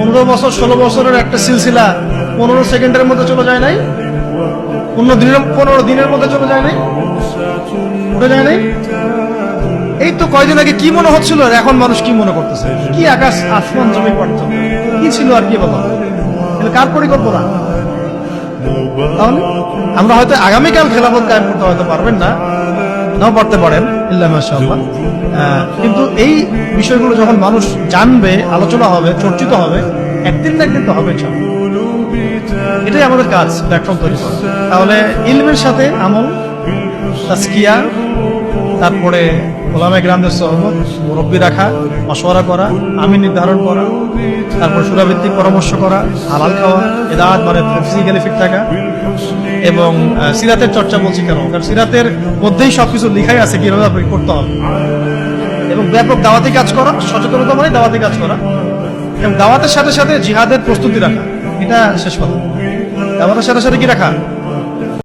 পনেরো বছর, ষোলো বছরের একটা সিলসিলা পনেরো সেকেন্ডের মধ্যে চলে যায় নাই? পনেরো দিনের পনেরো দিনের মধ্যে চলে যায় নাই? উঠে যায় নাই? এই তো কয়দিন আগে কি মনে হচ্ছিল আর এখন মানুষ কি মনে করতেছে? কি আকাশ, আসমান জমি পার্থক্য? কি ছিল আর কি বলো কার পরিকল্পনা? তাহলে আমরা হয়তো আগামীকাল খেলাফত কায়েম করতে হয়তো পারবেন না। নাও পারতে পারেন, ইল্লা মাশাআল্লাহ। কিন্তু এই বিষয়গুলো যখন মানুষ জানবে, আলোচনা হবে, চর্চিত হবে, একদিন না একদিন তো হবে এটাই আমাদের কাজ প্ল্যাটফর্ম তৈরি করা। তাহলে ইলমের সাথে আমল তাস্কিয়া তারপরে ওলামে গ্রামদের সহমত, মুরব্বী রাখা, মশওয়ারা করা আমি নির্ধারণ করা, তারপর সুরাভিত্তিক পরামর্শ করা, হালাল খাওয়া, এদাত মানে ফিজিক্যালি ফিট থাকা, এবং সিরাতের চর্চা বলছি কেন? কারণ সিরাতের মধ্যেই সবকিছু লিখাই আছে, কীভাবে করতে হবে। এবং ব্যাপক দাওয়াতি কাজ করা, সচেতনতা মানে দাওয়াতি কাজ করা, এবং দাওয়াতের সাথে সাথে জিহাদের প্রস্তুতি রাখা, এটা শেষ কথা। দাওয়াতের সাথে সাথে কি রাখা?